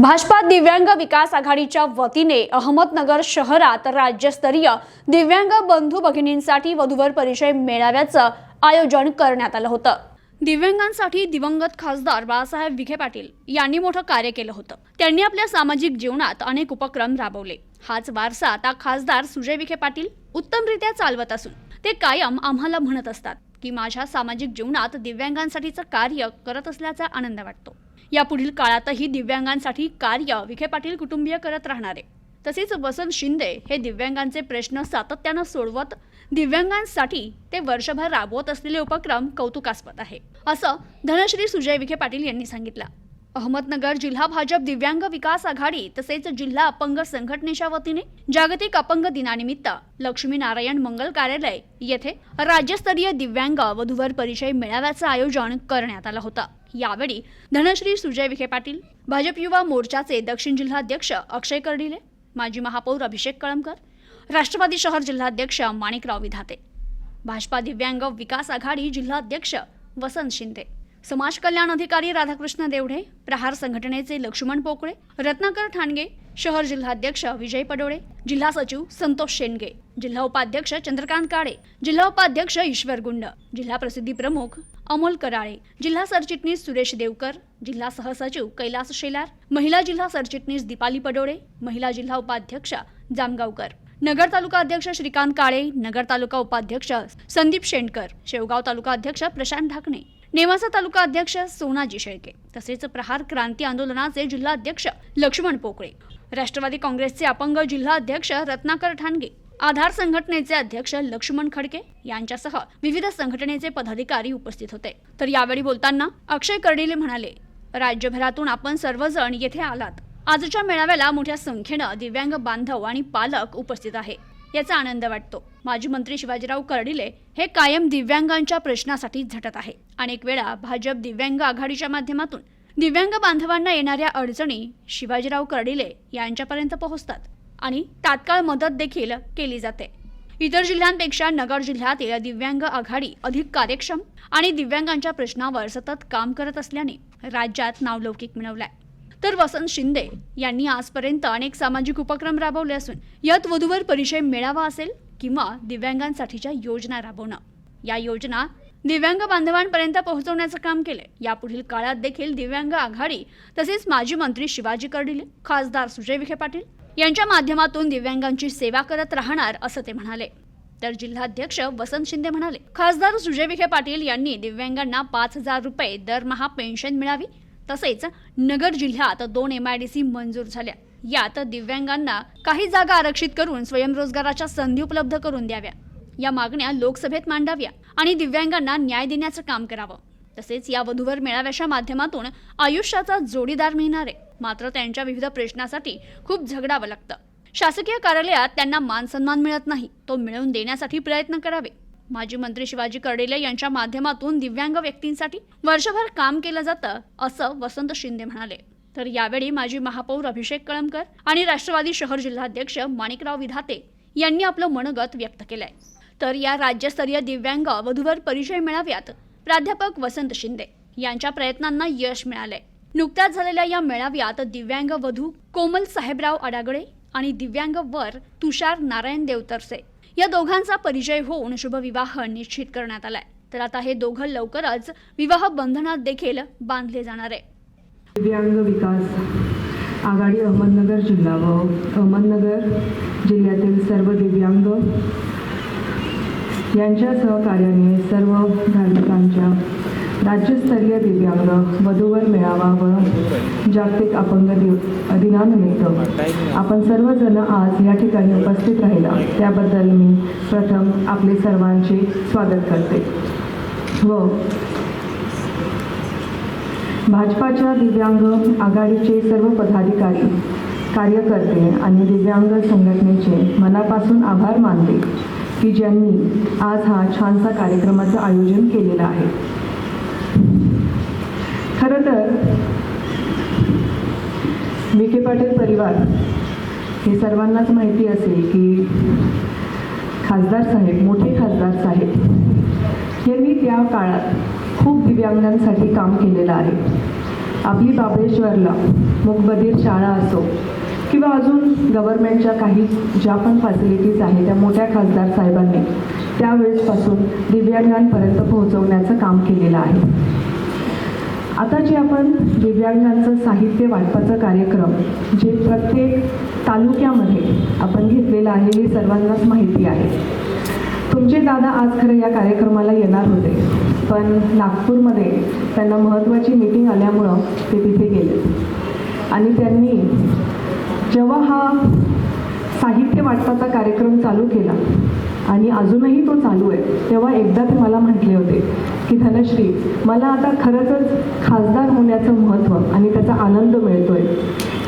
भाजपा दिव्यांग विकास आघाडीच्या वतीने अहमदनगर शहरात राज्यस्तरीय दिव्यांग बंधू भगिनींसाठी वधूवर परिचय मेळाव्याचं आयोजन करण्यात आलं होतं. दिव्यांगांसाठी दिवंगत खासदार बाळासाहेब विखे पाटील यांनी मोठं कार्य केलं होतं. त्यांनी आपल्या सामाजिक जीवनात अनेक उपक्रम राबवले. हाच वारसा आता खासदार सुजय विखे पाटील उत्तमरित्या चालवत असून ते कायम आम्हाला म्हणत असतात की माझ्या सामाजिक जीवनात दिव्यांगांसाठीचं कार्य करत असल्याचा आनंद वाटतो. यापुढील काळातही दिव्यांगांसाठी कार्य विखे पाटील कुटुंबीय करत राहणार. आहे तसेच वसंत शिंदे हे दिव्यांगांचे प्रश्न सातत्यानं सोडवत दिव्यांगांसाठी ते वर्षभर राबवत असलेले उपक्रम कौतुकास्पद आहे. असं धनश्री सुजय विखे पाटील यांनी सांगितलं. अहमदनगर जिल्हा भाजप दिव्यांग विकास आघाडी तसेच जिल्हा अपंग संघटनेच्या वतीने जागतिक अपंग दिनानिमित्त लक्ष्मीनारायण मंगल कार्यालय येथे राज्यस्तरीय दिव्यांग वधूवर परिचय मेळाव्याचं आयोजन करण्यात आलं होतं. यावेळी धनश्री सुजय विखे पाटील भाजप युवा मोर्चाचे दक्षिण जिल्हाध्यक्ष अक्षय कर्डिले माजी महापौर अभिषेक कळमकर राष्ट्रवादी शहर जिल्हाध्यक्ष माणिकराव विधाते भाजपा दिव्यांग विकास आघाडी जिल्हाध्यक्ष वसंत शिंदे समाज कल्याण अधिकारी राधाकृष्ण देवढे प्रहार संघटनेचे लक्ष्मण पोकळे रत्नाकर ठाणगे शहर जिल्हाध्यक्ष विजय पडोळे जिल्हा सचिव संतोष शेंडगे जिल्हा उपाध्यक्ष चंद्रकांत काळे जिल्हा उपाध्यक्ष ईश्वर गुंड जिल्हा प्रसिद्धी प्रमुख अमोल कराळे जिल्हा सरचिटणीस सुरेश देवकर जिल्हा सहसचिव कैलास शेलार महिला जिल्हा सरचिटणीस दीपाली पडोळे महिला जिल्हा उपाध्यक्ष जामगावकर. नगर तालुका अध्यक्ष श्रीकांत काळे नगर तालुका उपाध्यक्ष संदीप शेंडकर शेवगाव तालुका अध्यक्ष प्रशांत ढाकणे नेवासा तालुका अध्यक्ष सोनाजी शेळके तसेच प्रहार क्रांती आंदोलनाचे जिल्हा अध्यक्ष लक्ष्मण पोकळे राष्ट्रवादी काँग्रेसचे अपंग जिल्हा अध्यक्ष रत्नाकर ठाणगे आधार संघटनेचे अध्यक्ष लक्ष्मण खडके यांच्यासह विविध संघटनेचे पदाधिकारी उपस्थित होते. तर यावेळी बोलताना अक्षय कर्डिले म्हणाले राज्यभरातून आपण सर्वजण येथे आलात. आजच्या मेळाव्याला मोठ्या संख्येनं दिव्यांग बांधव आणि पालक उपस्थित आहे. याचा आनंद वाटतो. माजी मंत्री शिवाजीराव कर्डिले हे कायम दिव्यांगांच्या प्रश्नासाठी झटत आहे. अनेक वेळा भाजप दिव्यांग आघाडीच्या माध्यमातून दिव्यांग बांधवांना येणाऱ्या अडचणी शिवाजीराव कर्डिले यांच्यापर्यंत पोहोचतात. आणि तात्काळ मदत देखील केली जाते. इतर जिल्ह्यांपेक्षा नगर जिल्ह्यातील दिव्यांग आघाडी अधिक कार्यक्षम आणि दिव्यांगांच्या प्रश्नावर सतत काम करत असल्याने राज्यात नावलौकिक मिळवलाय. तर वसंत शिंदे यांनी आजपर्यंत अनेक सामाजिक उपक्रम राबवले असून यात वधूवर परिचय मिळावा असेल किंवा दिव्यांगांसाठीच्या योजना राबवणं. या योजना दिव्यांग बांधवांपर्यंत पोहोचवण्याचं काम केले यापुढील काळात देखील दिव्यांग आघाडी तसेच माजी मंत्री शिवाजी कर्डिले खासदार सुजय विखे पाटील यांच्या माध्यमातून दिव्यांगांची सेवा करत राहणार असं ते म्हणाले. तर जिल्हाध्यक्ष वसंत शिंदे म्हणाले खासदार सुजय विखे पाटील यांनी दिव्यांगांना पाच हजार रुपये दरमहा पेन्शन मिळावी. तसेच नगर जिल्ह्यात दोन एम आय डी सी मंजूर झाल्या. यात दिव्यांगांना काही जागा आरक्षित करून स्वयंरोजगाराच्या संधी उपलब्ध करून द्याव्या. या मागण्या लोकसभेत मांडाव्या आणि दिव्यांगांना न्याय देण्याचं काम करावं. तसेच या वधूवर मेळाव्याच्या माध्यमातून आयुष्याचा जोडीदार मिळणार आहे. मात्र त्यांच्या विविध प्रश्नासाठी खूप झगडावं लागतं. शासकीय कार्यालयात त्यांना मान सन्मान मिळत नाही. तो मिळवून देण्यासाठी प्रयत्न करावे. माजी मंत्री शिवाजी कर्डिले यांच्या माध्यमातून दिव्यांग व्यक्तींसाठी वर्षभर काम केलं जातं असं वसंत शिंदे म्हणाले. तर यावेळी माजी महापौर अभिषेक कळमकर आणि राष्ट्रवादी शहर जिल्हाध्यक्ष माणिकराव विधाते यांनी आपलं मनगत व्यक्त केलंय. तर या राज्यस्तरीय दिव्यांग वधूवर परिचय मिळाव्यात प्राध्यापक वसंत शिंदे यांच्या प्रयत्नांना यश मिळालंय. नुकत्याच झालेल्या या मेळाव्यात दिव्यांग वधू कोमल साहेबराव अडागळे आणि दिव्यांग वर तुषार नारायण देवतरसे या दोघांचा परिचय होऊन शुभविवाह निश्चित करण्यात आलाय. तर आता हे दोघं लवकरच विवाह बंधनात देखील बांधले जाणार आहे. दिव्यांग विकास आघाडी अहमदनगर जिल्हा व अहमदनगर जिल्ह्यातील सर्व दिव्यांग यांच्या सहकार्याने सर्व धार्मिकांच्या राज्यस्तरीय दिव्यांग वधूवर मेळावा व जागतिक अपंग दिव दिनानिमित्त आपण सर्वजण आज या ठिकाणी उपस्थित राहिला. त्याबद्दल मी प्रथम आपले सर्वांचे स्वागत करते. व भाजपाच्या दिव्यांग आघाडीचे सर्व पदाधिकारी कार्यकर्ते आणि दिव्यांग संघटनेचे मनापासून आभार मानते की ज्यांनी आज हा छानसा कार्यक्रमाचं आयोजन केलेलं आहे. खरं तर विखे पाटील परिवार हे सर्वांनाच माहिती असेल की खासदार साहेब मोठे खासदार साहेब यांनी त्या काळात खूप दिव्यांगांसाठी काम केलेलं आहे. आपली बाबळेश्वरला मुकबधीर शाळा असो किंवा अजून गव्हर्नमेंटच्या काही ज्या पण फॅसिलिटीज आहेत त्या मोठ्या खासदार साहेबांनी त्यावेळेसपासून दिव्यांगांपर्यंत पोहोचवण्याचं काम केलेलं आहे. आता जे आपण दिव्यांगांचं साहित्य वाटपाचा कार्यक्रम जे प्रत्येक तालुक्यामध्ये आपण घेतलेलं आहे हे सर्वांनाच माहिती आहे. तुमचे दादा आज खरं या कार्यक्रमाला येणार होते पण नागपूरमध्ये त्यांना महत्त्वाची मीटिंग आल्यामुळं ते तिथे गेले. आणि त्यांनी जेव्हा हा साहित्य वाटपाचा कार्यक्रम चालू केला आणि अजूनही तो चालू आहे तेव्हा एकदा ते मला म्हटले होते की धनश्री मला आता खरंच खासदार होण्याचं महत्त्व आणि त्याचा आनंद मिळतोय.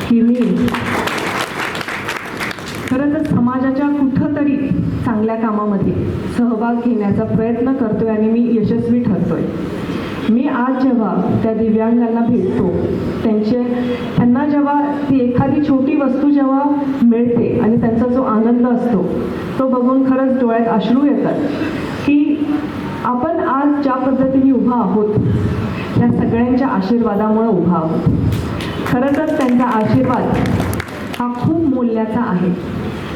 की मी खरं तर समाजाच्या कुठंतरी चांगल्या कामामध्ये सहभाग घेण्याचा प्रयत्न करतोय आणि मी यशस्वी ठरतोय. मी आज जेव्हा त्या दिव्यांगांना भेटतो त्यांचे त्यांना जेव्हा ती एखादी छोटी वस्तू जेव्हा मिळते आणि त्यांचा जो आनंद असतो तो बघून खरंच डोळ्यात अश्रू येतात. आपण आज ज्या पद्धतीने उभा आहोत त्या सगळ्यांच्या आशीर्वादामुळे उभा आहोत. खरं तर त्यांचा आशीर्वाद हा खूप मूल्याचा आहे.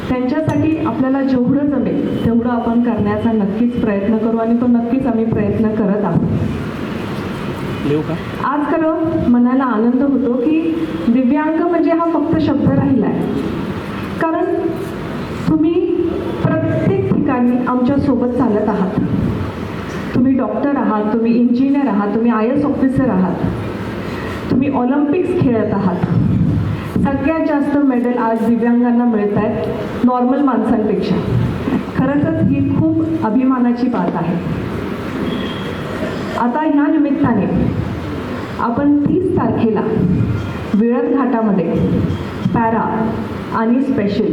त्यांच्यासाठी आपल्याला जेवढं जमेल तेवढं आपण करण्याचा नक्कीच प्रयत्न करू आणि तो नक्कीच आम्ही प्रयत्न करत आहोत. आज खरं मनाला आनंद होतो की दिव्यांग म्हणजे हा फक्त शब्द राहिला आहे कारण तुम्ही प्रत्येक ठिकाणी आमच्यासोबत चालत आहात. तुम्ही डॉक्टर आहात तुम्ही इंजिनियर आहात तुम्ही आय एस ऑफिसर आहात तुम्ही ऑलिम्पिक्स खेळत आहात. सगळ्यात जास्त मेडल आज दिव्यांगांना मिळत आहेत नॉर्मल माणसांपेक्षा. खरंच ही खूप अभिमानाची बात आहे. आता ह्या निमित्ताने आपण तीस तारखेला विळद घाटामध्ये पॅरा आणि स्पेशल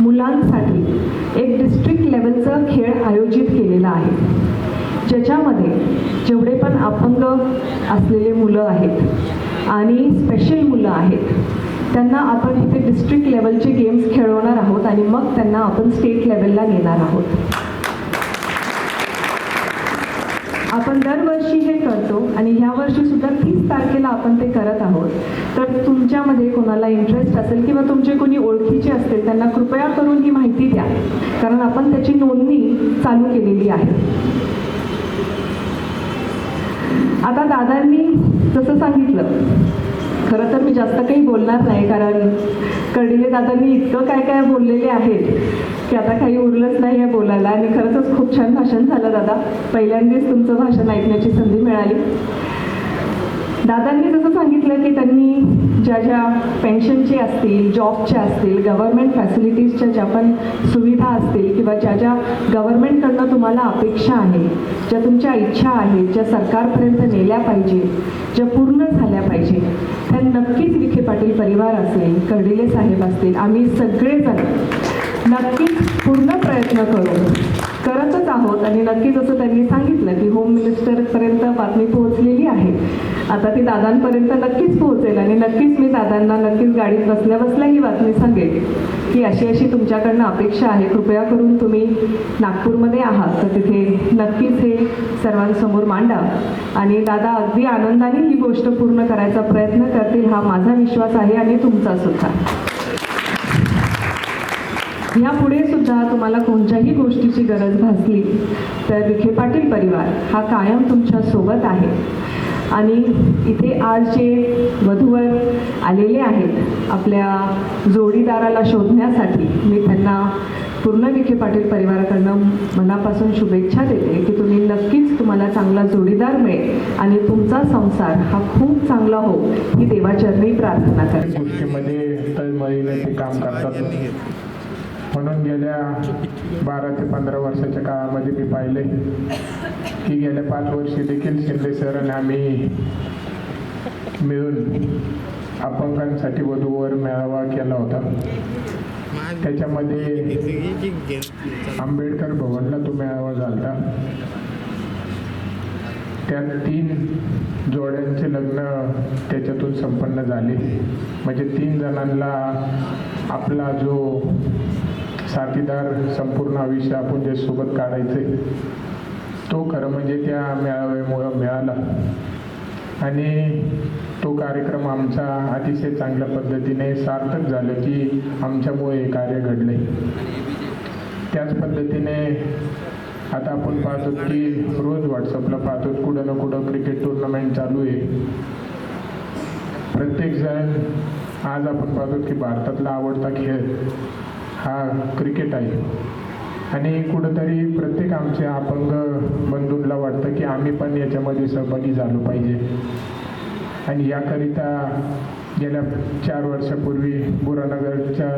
मुलांसाठी एक डिस्ट्रिक्ट लेवलचं खेळ आयोजित केलेला आहे. ज्याच्यामध्ये जेवढे पण अपंग असलेले मुलं आहेत आणि स्पेशल मुलं आहेत त्यांना आपण इथे डिस्ट्रिक्ट लेवलचे गेम्स खेळवणार आहोत आणि मग त्यांना आपण स्टेट लेवलला नेणार आहोत. आपण दरवर्षी हे करतो आणि ह्या वर्षी सुद्धा तीस तारखेला आपण ते करत आहोत. तर तुमच्यामध्ये कोणाला इंटरेस्ट असेल किंवा तुमचे कोणी ओळखीचे असतील त्यांना कृपया करून ही माहिती द्या. कारण आपण त्याची नोंदणी चालू केलेली आहे. आता दादांनी जसं सांगितलं खरं तर मी जास्त काही बोलणार नाही कारण कर्डिले दादांनी इतकं काय काय बोललेले आहेत की आता काही उरलंच नाही आहे बोलायला. आणि खरंच खूप छान भाषण झालं दादा. पहिल्यांदाच तुमचं भाषण ऐकण्याची संधी मिळाली. दादांनी जसं सांगितलं की त्यांनी ज्या ज्या पेन्शनचे असतील जॉबच्या असतील गव्हर्नमेंट फॅसिलिटीजच्या ज्या पण सुविधा असतील किंवा ज्या ज्या गव्हर्नमेंटकडनं तुम्हाला अपेक्षा आहे ज्या तुमच्या इच्छा आहेत ज्या सरकारपर्यंत नेल्या पाहिजे ज्या पूर्ण झाल्या पाहिजे त्या नक्कीच विखे पाटील परिवार असेल कर्डिले साहेब असतील आम्ही सगळेजण नक्कीच पूर्ण प्रयत्न करू करतच आहोत. आणि नक्कीच असं त्यांनी सांगितलं की होम मिनिस्टरपर्यंत बातमी पोहोचलेली आहे. आता ती दादांपर्यंत नक्कीच पोहोचेल आणि नक्कीच मी दादांना नक्कीच गाडीत बसल्या बसल्या ही बातमी सांगेल की अशी अशी तुमच्याकडनं अपेक्षा आहे. कृपया करून तुम्ही नागपूरमध्ये आहात. तर तिथे नक्कीच हे सर्वांसमोर मांडा. आणि दादा अगदी आनंदाने ही गोष्ट पूर्ण करायचा प्रयत्न करतील हा माझा विश्वास आहे आणि तुमचा सुद्धा. यापुढे सुद्धा तुम्हाला कोणत्याही गोष्टीची गरज भासली तर विखे पाटील परिवार हा कायम तुमच्यासोबत आहे. आणि इथे आज जे वधूवर आलेले आहेत आपल्या जोडीदाराला शोधण्यासाठी. मी त्यांना पूर्ण विखे पाटील परिवाराकडनं मनापासून शुभेच्छा देते की तुम्ही नक्कीच तुम्हाला चांगला जोडीदार मिळेल आणि तुमचा संसार हा खूप चांगला हो ही देवाचरणी प्रार्थना करते. गोष्टीमध्ये ते काम करतात. म्हणून गेल्या बारा ते पंधरा वर्षाच्या काळामध्ये मी पाहिले की गेल्या पाच वर्षी देखील शिंदे सर आणि आम्ही मिळून अपंगांसाठी वधूवर मेळावा केला होता. त्याच्यामध्ये आंबेडकर भवनला तो मेळावा झाला त्यात तीन जोड्यांचे लग्न त्याच्यातून संपन्न झाले. म्हणजे तीन जणांना आपला जो साथीदार संपूर्ण आयुष्य आपण जे सोबत काढायचे तो खरं म्हणजे त्या मेळाव्यामुळं मिळाला. आणि तो कार्यक्रम आमचा अतिशय चांगल्या पद्धतीने सार्थक झालं की आमच्यामुळे हे कार्य घडले. त्याच पद्धतीने आता आपण पाहतो की रोज व्हॉट्सअपला पाहतो कुठं ना कुठं क्रिकेट टुर्नामेंट चालू आहे. प्रत्येकजण आज आपण पाहतो की भारतातला आवडता खेळ हा क्रिकेट आहे. आणि कुठंतरी प्रत्येक आमच्या अपंग बंधूंना वाटतं की आम्ही पण याच्यामध्ये सहभागी झालो पाहिजे. आणि याकरिता गेल्या चार वर्षापूर्वी बुरानगरच्या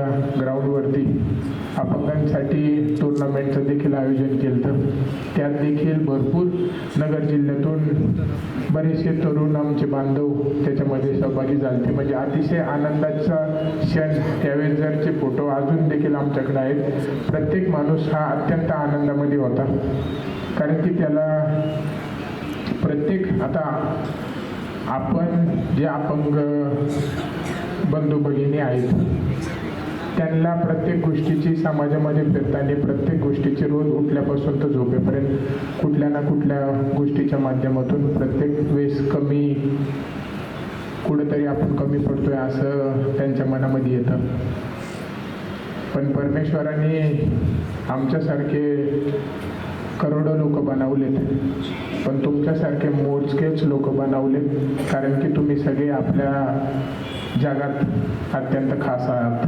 ग्राउंडवरती अपंगांसाठी टुर्नामेंटचं देखील आयोजन केलं होतं त्यात देखील भरपूर नगर जिल्ह्यातून बरेचसे तरुण आमचे बांधव त्याच्यामध्ये सहभागी झाले म्हणजे अतिशय आनंदाचा क्षण त्यावेळेस जरचे फोटो अजून देखील आमच्याकडे आहेत. प्रत्येक माणूस हा अत्यंत आनंदामध्ये होता. कारण की त्याला प्रत्येक आता आपण जे अपंग बंधू भगिनी आहेत त्यांना प्रत्येक गोष्टीची समाजामध्ये फिरताना प्रत्येक गोष्टीची रोज उठल्यापासून तर झोपेपर्यंत कुठल्या ना कुठल्या गोष्टीच्या माध्यमातून प्रत्येक वेळेस कमी कुठेतरी आपण कमी पडतोय असं त्यांच्या मनामध्ये येतं. पण परमेश्वराने आमच्यासारखे करोडो लोक बनवलेत. पण तुमच्यासारखे मोजकेच लोक बनवलेत कारण की तुम्ही सगळे आपल्या जगात अत्यंत खास आहात.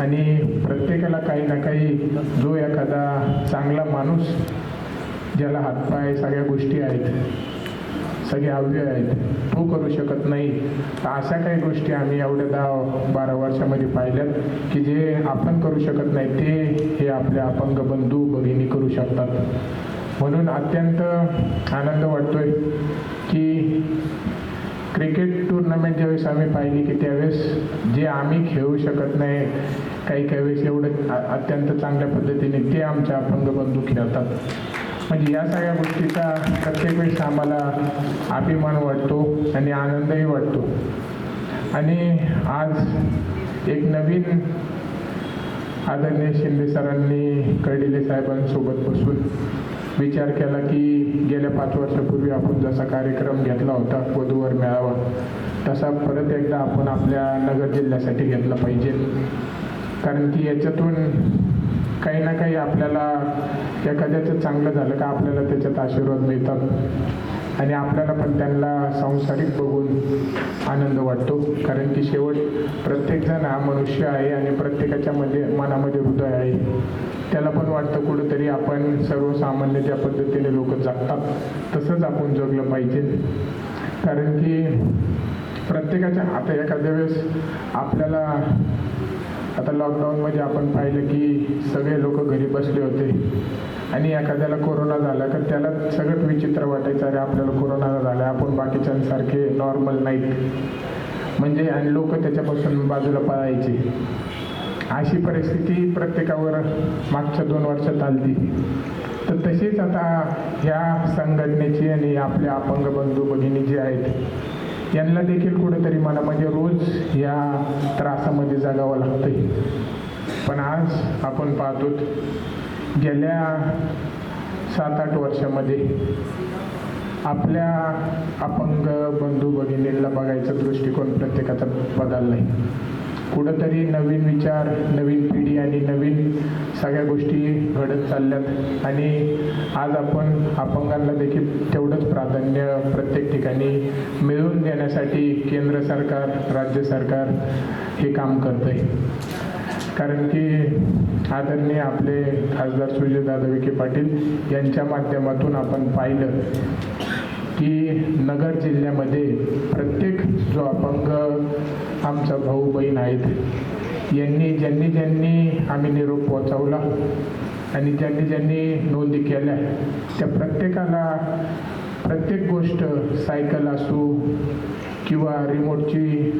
आणि प्रत्येकाला काही ना काही जो एखादा चांगला माणूस ज्याला हातपाय सगळ्या गोष्टी आहेत सगळे अवयव आहेत. तो करू शकत नाही. अशा काही गोष्टी आम्ही एवढ्या दहा बारा वर्षामध्ये पाहिल्यात की जे आपण करू शकत नाही ते हे आपल्या अपंग बंधू भगिनी करू शकतात. म्हणून अत्यंत आनंद वाटतोय की क्रिकेट टुर्नामेंट ज्यावेळेस आम्ही पाहिली की त्यावेळेस जे आम्ही खेळू शकत नाही काही काही वेळेस एवढं अत्यंत चांगल्या पद्धतीने ते आमच्या अपंग बंधू खेळतात. म्हणजे या सगळ्या गोष्टीचा प्रत्येक वेळेस आम्हाला अभिमान वाटतो आणि आनंदही वाटतो. आणि आज एक नवीन आदरणीय शिंदे सरांनी कळलेले साहेबांसोबत बसून विचार केला की गेल्या पाच वर्षापूर्वी आपण जसा कार्यक्रम घेतला होता वधूवर मेळावा तसा परत एकदा आपण आपल्या नगर जिल्ह्यासाठी घेतला पाहिजे. कारण की याच्यातून काही ना काही आपल्याला एखाद्याचं चांगलं झालं का आपल्याला त्याच्यात आशीर्वाद मिळतात. आणि आपल्याला पण त्यांना सांसारिक बघून आनंद वाटतो. कारण की शेवट प्रत्येकजण हा मनुष्य आहे आणि प्रत्येकाच्या मध्ये मनामध्ये हृदय आहे. त्याला पण वाटतं कुठंतरी आपण सर्वसामान्य ज्या पद्धतीने लोक जगतात तसंच आपण जगलं पाहिजे. कारण की प्रत्येकाच्या आता एखाद्या वेळेस आपल्याला आता लॉकडाऊनमध्ये आपण पाहिलं की सगळे लोक घरी बसले होते. आणि एखाद्याला कोरोना झाला तर त्याला सगळं विचित्र वाटायचं अरे आपल्याला कोरोना झाला आपण बाकीच्यांसारखे नॉर्मल नाहीत. म्हणजे आणि लोक त्याच्यापासून बाजूला पळायचे. अशी परिस्थिती प्रत्येकावर मागच्या दोन वर्षात आली तर तशीच आता ह्या संघटनेची आणि आपल्या अपंग बंधू भगिनी जे आहेत यांना देखील कुठेतरी मला म्हणजे रोज या त्रासामध्ये जगावं लागतंय. पण आज आपण पाहतो गेल्या सात आठ वर्षामध्ये आपल्या अपंग बंधू भगिनींना बघायचा दृष्टिकोन प्रत्येकाचा बदलला आहे कुठंतरी नवीन विचार नवीन पिढी आणि नवीन सगळ्या गोष्टी घडत चालल्यात. आणि आज आपण अपंगांना देखील तेवढंच प्राधान्य प्रत्येक ठिकाणी मिळवून देण्यासाठी केंद्र सरकार राज्य सरकार हे काम करत आहे कारण की आदरणीय आपले खासदार सुजयदादा विखे पाटील यांच्या माध्यमातून आपण पाहिलं की नगर जिल्ह्यामध्ये प्रत्येक जो अपंग आमचा भाऊ बहीण आहेत यांनी ज्यांनी ज्यांनी आम्ही निरोप पोचवला आणि ज्यांनी ज्यांनी नोंदी केल्या त्या प्रत्येकाला प्रत्येक गोष्ट सायकल असो किंवा रिमोटची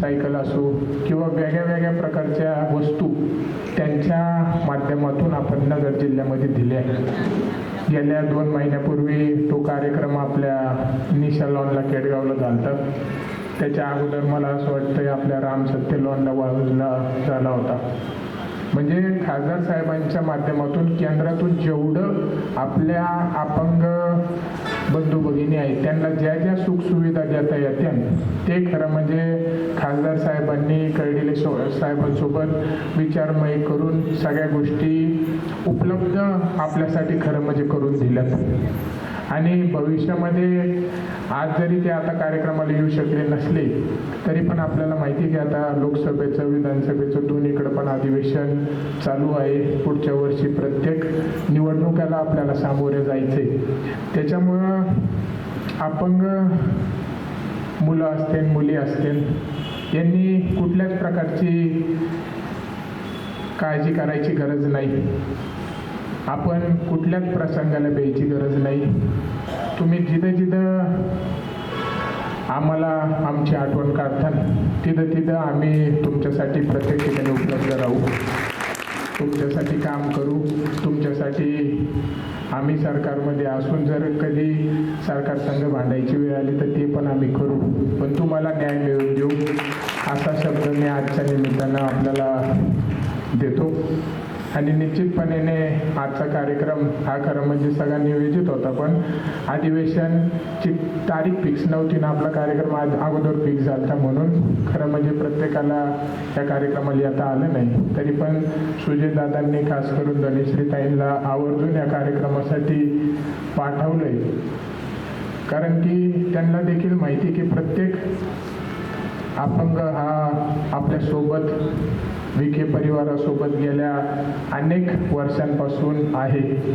सायकल असो किंवा वेगळ्या वेगळ्या प्रकारच्या वस्तू त्यांच्या माध्यमातून आपण नगर जिल्ह्यामध्ये दिल्या. गेल्या दोन महिन्यापूर्वी तो कार्यक्रम आपल्या निशा लॉनला केडगावला झालता. त्याच्या अगोदर मला असं वाटतं आपल्या राम सत्य लॉनला वाळूला झाला होता. म्हणजे खासदार साहेबांच्या माध्यमातून केंद्रातून जेवढं आपल्या अपंग बंधू भगिनी आहेत त्यांना ज्या ज्या सुखसुविधा देता येत्या ते खरं म्हणजे खासदार साहेबांनी कळलेले सो साहेबांसोबत विचारमय करून सगळ्या गोष्टी उपलब्ध आपल्यासाठी खरं म्हणजे करून दिल्यात. आणि भविष्यामध्ये आज जरी ते आता कार्यक्रमाला येऊ शकले नसले तरी पण आपल्याला माहिती की आता लोकसभेचं विधानसभेचं दोन्हीकडे पण अधिवेशन चालू आहे. पुढच्या वर्षी प्रत्येक निवडणुकाला आपल्याला सामोरे जायचे त्याच्यामुळं अपंग मुलं असतील मुली असतील यांनी कुठल्याच प्रकारची काळजी करायची गरज नाही. आपण कुठल्याच प्रसंगाला द्यायची गरज नाही. तुम्ही जिथं जिथं आम्हाला आमची आठवण काढता तिथं तिथं आम्ही तुमच्यासाठी प्रत्येक ठिकाणी उपलब्ध राहू. तुमच्यासाठी काम करू. तुमच्यासाठी आम्ही सरकारमध्ये असून जर कधी सरकार संघ भांडायची वेळ आली तर ते पण आम्ही करू. पण तुम्हाला न्याय मिळवून देऊ. असा शब्द मी आजच्या निमित्तानं आपल्याला देतो. आणि निश्चितपणेने आजचा कार्यक्रम हा खरं म्हणजे सगळा नियोजित होता पण अधिवेशनची तारीख फिक्स नव्हती ना आपला कार्यक्रम आज अगोदर फिक्स झाला म्हणून खरं म्हणजे प्रत्येकाला या कार्यक्रमाला येता आलं नाही. तरी पण सुजयदादांनी खास करून धनेश्रीताईंना आवर्जून या कार्यक्रमासाठी पाठवलंय. कारण की त्यांना देखील माहिती की प्रत्येक अपंग हा आपल्यासोबत विखे परिवारासोबत गेल्या अनेक वर्षांपासून आहे.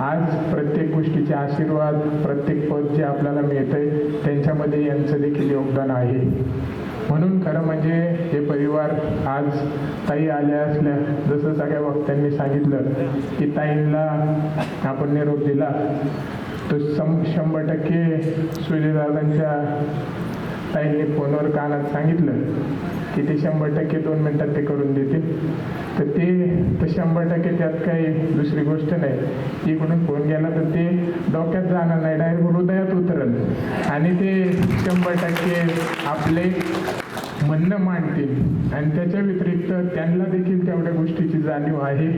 आज प्रत्येक गोष्टीचे आशीर्वाद प्रत्येक पद जे आपल्याला मिळतंय त्यांच्यामध्ये यांचं देखील योगदान आहे. म्हणून खरं म्हणजे हे परिवार आज ताई आल्या असल्या जसं सगळ्या वक्त्यांनी सांगितलं की ताईंना आपण निरोप दिला. तो सम शंभर टक्के सूर्यदादांच्या ताईंनी फोनवर कानात सांगितलं की ते शंभर टक्के दोन मिनिटात ते करून देतील. तर ते तर शंभर टक्के त्यात काही दुसरी गोष्ट नाही. इकडून फोन गेला तर ते डोक्यात जाणार नाही. डायरेक्ट हृदयात उतरल. आणि ते शंभर टक्के आपले म्हणणं मांडतील. आणि त्याच्या व्यतिरिक्त त्यांना देखील तेवढ्या गोष्टीची जाणीव आहे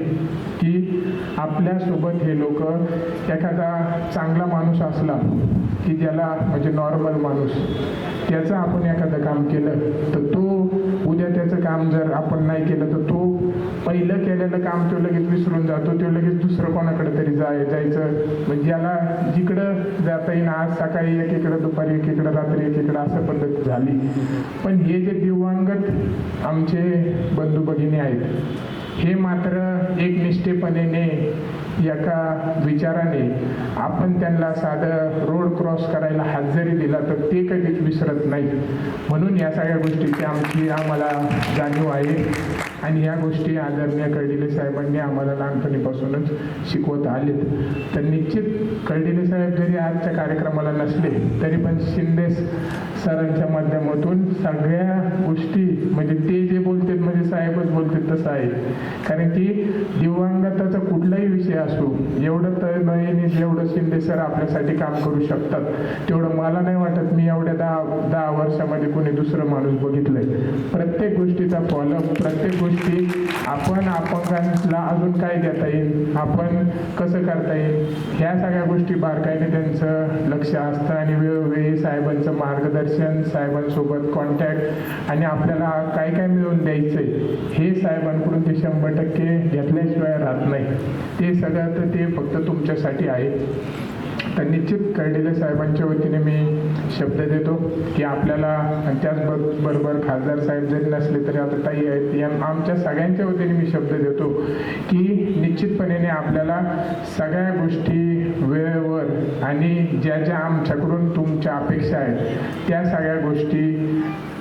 की आपल्यासोबत हे लोक एखादा चांगला माणूस असला की ज्याला म्हणजे नॉर्मल माणूस त्याचं आपण एखादं काम केलं तर तो उद्या त्याचं काम जर आपण नाही केलं तर तो पहिलं केलेलं काम तो लगेच विसरून जातो तो लगेच दुसरं कोणाकडे तरी जाय जायचं. म्हणजे ज्याला जिकडं जाता येईल आज सकाळी एक इकडं दुपारी एक इकडं रात्री एक इकडं असं पद्धत झाली. पण हे जे दिव्यांगत आमचे बंधू भगिनी आहेत हे मात्र एक निष्ठेपणेने एका विचाराने आपण त्यांना साधं रोड क्रॉस करायला हात जरी दिला तर ते कधीच विसरत नाही म्हणून या सगळ्या गोष्टीची आमची आम्हाला जाणीव आहे. आणि ह्या गोष्टी आदरणीय कर्डिले साहेबांनी आम्हाला लहानपणीपासूनच शिकवत आलेत. तर निश्चित कर्डिले साहेब जरी आजच्या कार्यक्रमाला नसले तरी पण शिंदे सरांच्या माध्यमातून सगळ्या गोष्टी म्हणजे ते जे बोलतात म्हणजे साहेबच बोलतात तसं आहे. कारण की दिव्यांगताचा कुठलाही विषय असो एवढं तर नाही जेवढं शिंदे सर आपल्यासाठी काम करू शकतात तेवढं मला नाही वाटत मी एवढ्या दहा दहा वर्षामध्ये कोणी दुसरं माणूस बघितलंय. प्रत्येक गोष्टीचा फॉलोअप प्रत्येक गोष्टी आपण अपंगांना अजून काय देता येईल? आपण कसं करता येईल? ह्या सगळ्या गोष्टी बारकाईने त्यांचं लक्ष असतं आणि वेळोवेळी साहेबांचं मार्गदर्शन साहेबांसोबत कॉन्टॅक्ट आणि आपल्याला काय काय मिळवून द्यायचंय हे साहेबांकडून ते शंभर टक्के घेतल्याशिवाय राहत नाही. ते सगळं तर ते फक्त तुमच्यासाठी आहे. तर निश्चित कर्डिले साहेबांच्या वतीने मी शब्द देतो की आपल्याला आणि त्याचबरोबर खासदार साहेब जरी नसले तरी आता ताई आहेत या आमच्या सगळ्यांच्या वतीने मी शब्द देतो की निश्चितपणे आपल्याला सगळ्या गोष्टी वेळेवर आणि ज्या ज्या आमच्याकडून तुमच्या अपेक्षा आहेत त्या सगळ्या गोष्टी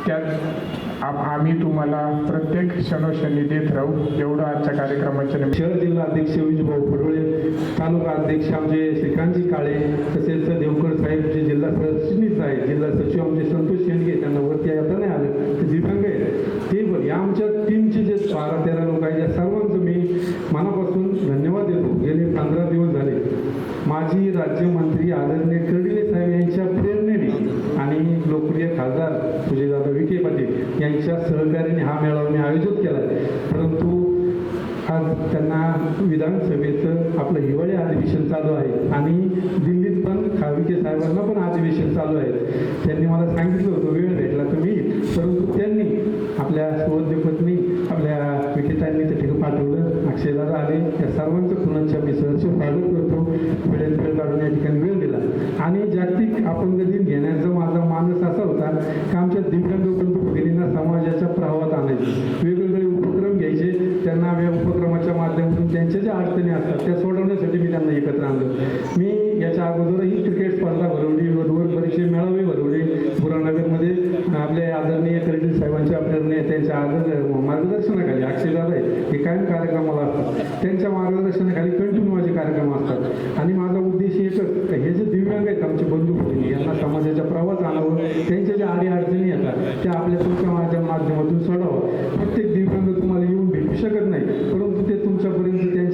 त्यात आम्ही तुम्हाला प्रत्येक क्षणोक्षणी देत राहू. एवढं आजच्या कार्यक्रमाच्या शहर जिल्हा अध्यक्ष विजयभाऊ फडोळे तालुका अध्यक्ष आमचे श्रीकांतजी काळे तसेच देवकर साहेब जे जिल्हा सरचिटणीस आहेत जिल्हा सचिव आमचे संतोष शेंडगे त्यांना वरती येता नाही आलं ते दिव्यांग आहेत ते पण या आमच्या टीमचे जे बारा तेरा लोक आहेत या सर्वांचं मी मनापासून धन्यवाद देतो गेले पंधरा दिवस झाले माजी राज्यमंत्री आदरणीय कर्डिले साहेब यांच्या प्रेरणेने आणि लोकप्रिय खासदार सुजयदादा विखे पाटील यांच्या सहकार्याने हा मेळावा मी आयोजित केला आहे परंतु आज त्यांना विधानसभेचं आपलं हिवाळी अधिवेशन चालू आहे. आणि दिल्लीत पण खाविके साहेबांना पण अधिवेशन चालू आहे. त्यांनी मला सांगितलं होतं वेळ भेटला तर मी परंतु त्यांनी आपल्या सुवद्यपत्नी आपल्या विकेतांनी ते ठिकाण पाठवलं. अक्षयदादा आले. त्या सर्वांचं पुन्हा मी सहर्ष स्वागत करतो. वेळेत वेळ काढून या ठिकाणी वेळ दिला. आणि जागतिक अपंग दिन घेण्याचा माझा मानस असा होता की आमच्या दिव्यांग बंधू भगिनींना समाजाच्या प्रवाहात आणायचे. वेगवेगळे उपक्रम घ्यायचे. त्यांना या त्यांच्या ज्या अडचणी असतात त्या सोडवण्यासाठी मी त्यांना एकत्र आणलं मी याच्या अगोदरही क्रिकेट स्पर्धा भरवली वधूवर परीक्षे मेळावे भरवले. पुरानगरमध्ये आपले आदरणीय कर्डिल साहेबांच्या प्रेरणे त्यांच्या आदर मार्गदर्शनाखाली अक्षयदादा आहे हे कायम कार्यक्रमाला असतात. त्यांच्या मार्गदर्शनाखाली कंटिन्यू माझे कार्यक्रम असतात. आणि माझा उद्देश एकच हे जे दिव्यांग आहेत आमचे बंधू भगिनी यांना समाजाच्या प्रवास आणावं त्यांच्या ज्या आडी अडचणी येतात त्या आपल्या तुमच्या माझ्या माध्यमातून सोडावं. प्रत्येक दिव्यांग तुम्हाला येऊन भेटू शकत नाही परंतु ते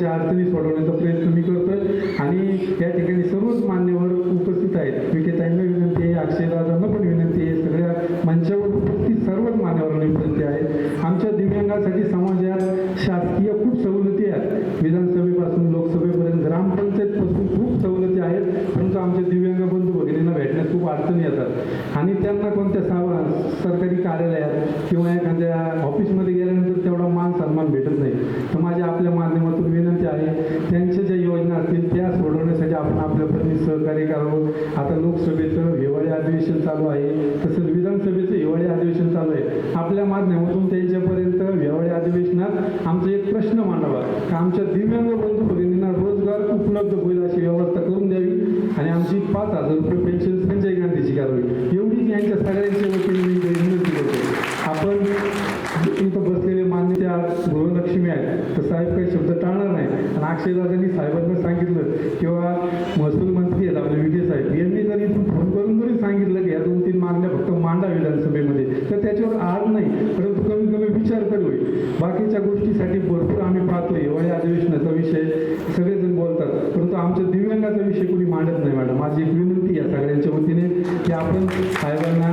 त्यांच्या अडचणी सोडवण्याचा प्रयत्न मी करतोय. आणि या ठिकाणी सर्वच मान्यवर उपस्थित आहेत. विकेताईंना विनंती आहे अक्षयदादांना पण विनंती आहे. सगळ्या मंचावर उपस्थित सर्वच मान्यवरांना विनंती आहे. आमच्या दिव्यांगासाठी समाजात शासकीय खूप सवलती आहेत. विधानसभेपासून लोकसभेपर्यंत ग्रामपंचायतपासून खूप सवलती आहेत. परंतु आमच्या दिव्यांग बंधू भगिनींना भेटण्यात खूप अडचणी येतात. आणि त्यांना कोणत्या सावा सरकारी कार्यालयात किंवा एखाद्या ऑफिसमध्ये गेल्यानंतर तेवढा मान सन्मान भेटत नाही तर माझ्या आपल्या माध्यमातून विनंती आहे त्यांच्या ज्या योजना असतील त्या आपल्या सहकार्य करावं. आता लोकसभेचं हिवाळी अधिवेशन चालू आहे. तसंच विधानसभेचं हिवाळी अधिवेशन चालू आहे. आपल्या माध्यमातून त्यांच्यापर्यंत हिवाळी अधिवेशनात आमचा एक प्रश्न मांडावा. का आमच्या दिव्यांग बंधू भगिनींना रोजगार उपलब्ध होईल अशी व्यवस्था करून द्यावी? आणि आमची पाच हजार रुपये पेन्शन संजय गांधीची करावी. एवढीच यांच्या सगळ्या अक्षयदादांनी साहेबांना सांगितलं किंवा महसूल मंत्री आहेत आपले विजय साहेब यांनी जरी फोन करून जरी सांगितलं की या दोन तीन मागण्या फक्त मांडा विधानसभेमध्ये. तर त्याच्यावर आज नाही परंतु कमी कमी विचार तरी होईल बाकीच्या गोष्टीसाठी भरपूर आम्ही पाहतो हिवाळी अधिवेशनाचा विषय सगळेजण बोलतात. परंतु आमच्या दिव्यांगाचा विषय कोणी मांडत नाही मॅडम. माझी एक विनंती आहे सगळ्यांच्या वतीने की आपण साहेबांना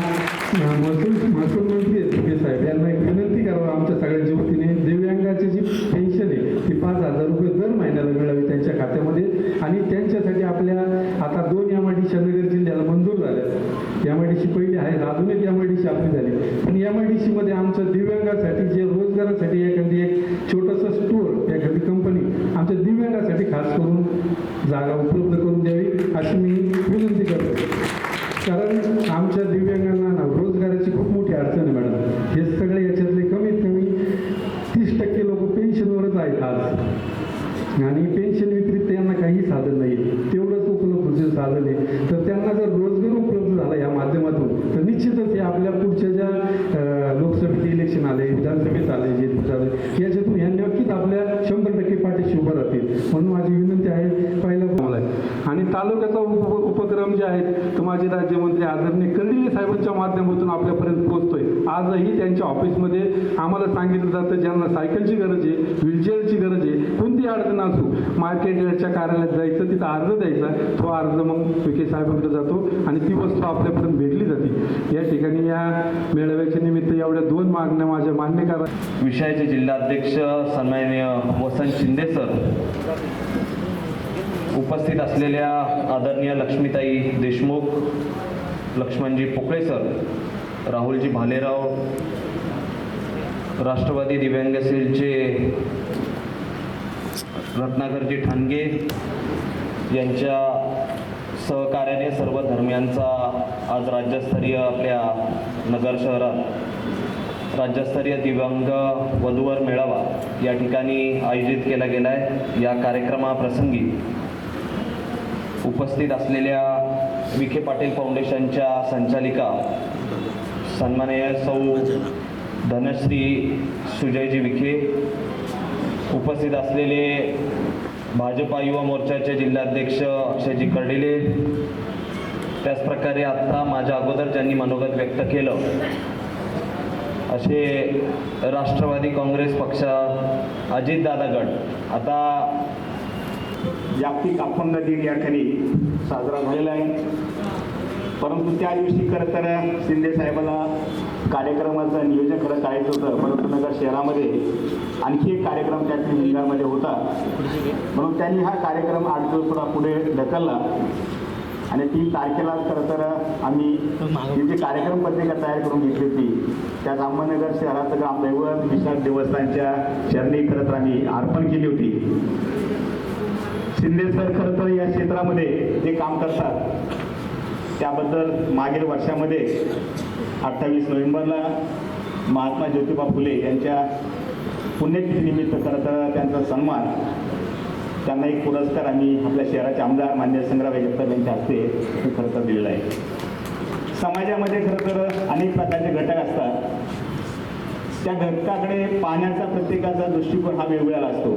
महसूल महसूल मंत्री आहेत विखे साहेब यांना एक विनंती करावं आमच्या सगळ्यांच्या वतीने दिव्यांगाची जी पेन्शन आहे ती पाच हजार रुपये दर महिन्याला मिळावी त्यांच्या खात्यामध्ये आणि त्यांच्यासाठी आपल्या आता दोन एम आय डी नगर जिल्ह्याला मंजूर झाल्या एम आय डी सी पहिली आहे अजून एक एम आय डी सी आपली झाली पण एम आय डी मध्ये आमच्या दिव्यांगासाठी जे रोजगारासाठी एखादी एक छोटंसं स्टोअर एखादी कंपनी आमच्या दिव्यांगासाठी खास करून जागा उपलब्ध करून द्यावी अशी मी विनंती करतो कारण आमच्या दिव्यांगांना ना रोजगाराची खूप मोठी अडचण आहे मॅडम हे सगळे याच्यातले कमीत कमी तीस टक्के लोक पेन्शनवरच आहेत आज आणि पेन्शन विक्रीत त्यांना काही साधन नाही तेवढंच उपलब्ध साधन आहे तर त्यांना जर रोजगार उपलब्ध झाला या माध्यमातून तर निश्चितच हे आपल्या पुढच्या ज्या अं, लोकसभेचे इलेक्शन आले विधानसभेत आले जे झाले याच्यातून ह्या नक्कीच आपल्या शंभर टक्के पाठीशी उभं राहतील म्हणून माझी विनंती आहे पहिला मला आणि तालुक्याचा उप उपक्रम जे आहेत तर माझे राज्यमंत्री आदरणीय कर्डिले साहेबांच्या माध्यमातून आपल्यापर्यंत पोहोचतोय आजही त्यांच्या ऑफिसमध्ये आम्हाला सांगितलं जातं ज्यांना सायकलची गरज आहे व्हीलचेअरची गरज आहे कोणती अडचण असू मार्केट यार्डच्या कार्यालयात जायचं तिथं अर्ज द्यायचा तो अर्ज मग विखे साहेबांकडे जातो आणि ती वस्तू आपल्यापर्यंत भेटली जाते. या ठिकाणी या मेळाव्याच्या निमित्त एवढ्या दोन मागण्या माझ्या मान्य करा विषयाचे जिल्हाध्यक्ष सन्मान्य वसंत शिंदे सर उपस्थित असलेल्या आदरणीय लक्ष्मीताई देशमुख लक्ष्मणजी पोकळे सर राहुलजी भालेराव राष्ट्रवादी दिव्यांग सेलचे रत्नाकरजी ठाणगे यांच्या सहकार्याने सर्व धर्मियांचा आज राज्यस्तरीय आपल्या नगर शहरात राज्यस्तरीय दिव्यांग वधूवर मेळावा या ठिकाणी आयोजित केला गेला आहे या कार्यक्रमाप्रसंगी उपस्थित असलेल्या विखे पाटील फाउंडेशनच्या संचालिका सन्माननीय सौ धनश्री सुजयजी विखे उपस्थित असलेले भाजपा युवा मोर्चाचे जिल्हाध्यक्ष अक्षयजी कर्डिले. त्याचप्रकारे आत्ता माझ्या अगोदर ज्यांनी मनोगत व्यक्त केलं असे राष्ट्रवादी काँग्रेस पक्ष अजितदादा गट. आता जागतिक अपंग दिन या ठिकाणी साजरा झालेला आहे. परंतु त्या दिवशी खरं तर शिंदे साहेबाला कार्यक्रमाचं नियोजन खरं करायचं होतं परंतु नगर शहरामध्ये आणखी एक कार्यक्रम त्या टीम होता. म्हणून त्यांनी हा कार्यक्रम आठ दिवस थोडा पुढे ढकलला. आणि तीन तारखेला खरं तर आम्ही ही जी कार्यक्रम पत्रिका तयार करून घेतली होती त्या अहमदनगर शहराचं ग्रामदैवत विशाल देवस्थानच्या चरणी खरं तर आम्ही अर्पण केली होती. शिंदे सर खरं तर या क्षेत्रामध्ये जे काम करतात. त्याबद्दल मागील वर्षामध्ये अठ्ठावीस नोव्हेंबरला महात्मा ज्योतिबा फुले यांच्या पुण्यतिथीनिमित्त खरं तर त्यांचा सन्मान त्यांना एक पुरस्कार आम्ही आपल्या शहराचे आमदार मान्य संग्राम जगताप यांच्या हस्ते हे खरं तर दिलेला आहे. समाजामध्ये खरं तर अनेक प्रकारचे घटक असतात. त्या घटकाकडे पाहण्याचा प्रत्येकाचा दृष्टिकोन हा वेगवेगळा असतो.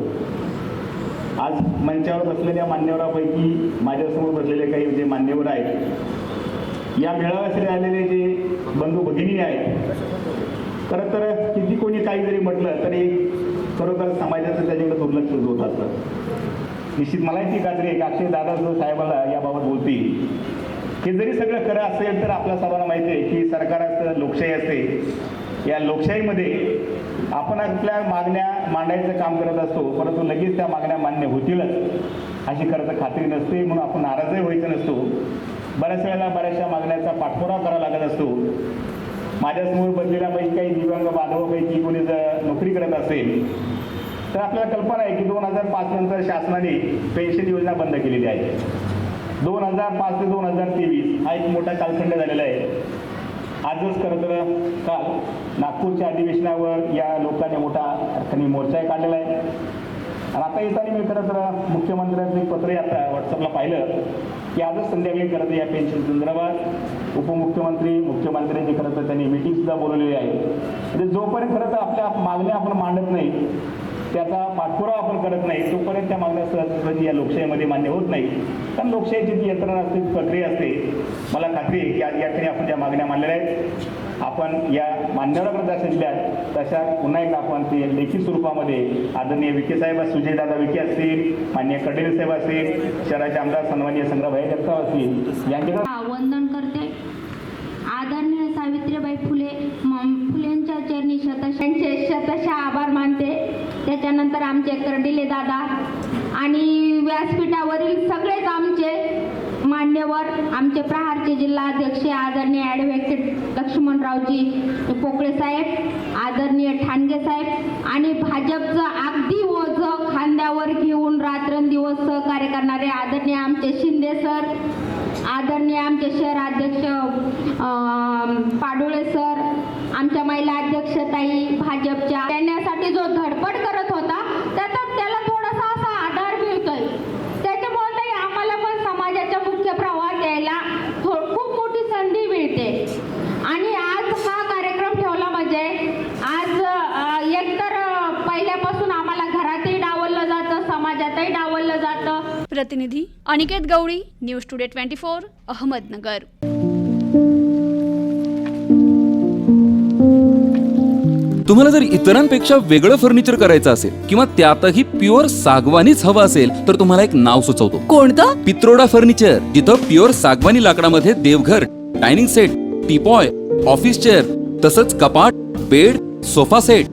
आज मंचावर बसलेल्या मान्यवरापैकी माझ्यासमोर बसलेले काही जे मान्यवर आहेत या मेळाव्यासाठी आलेले जे बंधू भगिनी आहेत खरं तर किती कोणी काही जरी म्हटलं तरी खरोखर समाजाचं त्याच्याकडे दुर्लक्ष होत असतं. निश्चित मलाही ती खात्री आहे की अक्षय दादा जो साहेबाला याबाबत बोलतील हे जरी सगळं खरं असेल तर आपल्या सर्वांना माहिती आहे की सरकार असतं लोकशाही असते. या लोकशाहीमध्ये आपण आपल्या मागण्या मांडायचं काम करत असतो परंतु लगेच त्या मागण्या मान्य होतीलच अशी खरं तर खात्री नसते म्हणून आपण नाराजही व्हायचं नसतो. बऱ्याच वेळेला बऱ्याचशा मागण्याचा पाठपुरावा करावा लागत असतो. माझ्यासमोर बसलेल्यापैकी काही दिव्यांग बांधवापैकी कोणी जर नोकरी करत असेल तर आपल्याला कल्पना आहे की दोन हजार पाच नंतर शासनाने पेन्शन योजना बंद केलेली आहे. दोन हजार पाच ते दोन हजार तेवीस हा एक मोठा कालखंड झालेला आहे. आजच खरं तर काल नागपूरच्या अधिवेशनावर या लोकांनी मोठा अर्थाने मोर्चाही काढलेला आहे. आणि आता येताना मी खरं तर मुख्यमंत्र्यांचं पत्र पत्रही आता व्हॉट्सअपला पाहिलं. की आजच संध्याकाळी खरं तर या पेन्शन संदर्भात. उपमुख्यमंत्री मुख्यमंत्र्यांची खरं तर त्यांनी मिटिंगसुद्धा बोलवलेली आहे. म्हणजे जोपर्यंत खरं तर आपल्या मागण्या आपण मांडत नाही त्याचा पाठपुरावा आपण करत नाही तोपर्यंत त्या मागण्या सहज या लोकशाहीमध्ये मान्य होत नाही. कारण लोकशाहीची जी यंत्रणा असते ती प्रक्रिया असते मला खात्री आहे की आज या ठिकाणी आपण ज्या मागण्या मांडलेल्या आहेत आपण या मान्यवर जशा दिल्या तशा पुन्हा एकदा आपण ते लेखी स्वरूपामध्ये आदरणीय विखे साहेब सुजयदादा विखे असतील मान्य कडेरे साहेब असतील शहराचे आमदार सन्मान्य संग्रहभाई जगताप असतील यांच्याकडे वंदन करते. आदरणीय सावित्रीबाई फुले फुलेंच्या चरणी शतशांचे शतशा आभार मानते. त्याच्यानंतर आमचे कर्डिले दादा आणि व्यासपीठावरील सगळेच आमचे मान्यवर आमचे प्रहारचे जिल्हाध्यक्ष आदरणीय ॲडव्होकेट लक्ष्मणरावजी पोकळे साहेब आदरणीय ठाणगे साहेब आणि भाजपचं अगदी ओझं खांद्यावर घेऊन रात्रंदिवस सहकार्य करणारे आदरणीय आमचे शिंदे सर आदरणीय आमचे शहराध्यक्ष अध्यक्ष पाडोळे सर आमच्या महिला अध्यक्षताई भाजपच्या. त्यांच्यासाठी जो धडपड करत होता त्याचा त्याला थोडासा असा आधार मिळतोय त्याच्यामुळे ताई आम्हाला पण समाजाच्या मुख्य प्रवाहात यायला थो- खूप मोठी संधी मिळते आणि आज हा कार्यक्रम ठेवला म्हणजे आज अं, एकतर अं, पहिल्यापासून आम्हाला घरातही डावललं जातं समाजातही डावललं जातं प्रतिनिधी Aniket Gawali news today twenty four Ahmednagar. तुम्हाला जर इतरांपेक्षा वेगळं फर्निचर करायचं असेल किंवा त्यातही प्युअर सागवानीच हवं असेल तर तुम्हाला एक नाव सुचवतो. कोणतं? पित्रोडा फर्निचर जिथं प्युअर सागवानी लाकडामध्ये देवघर dining set teapoy office chair तसंच कपाट bed sofa set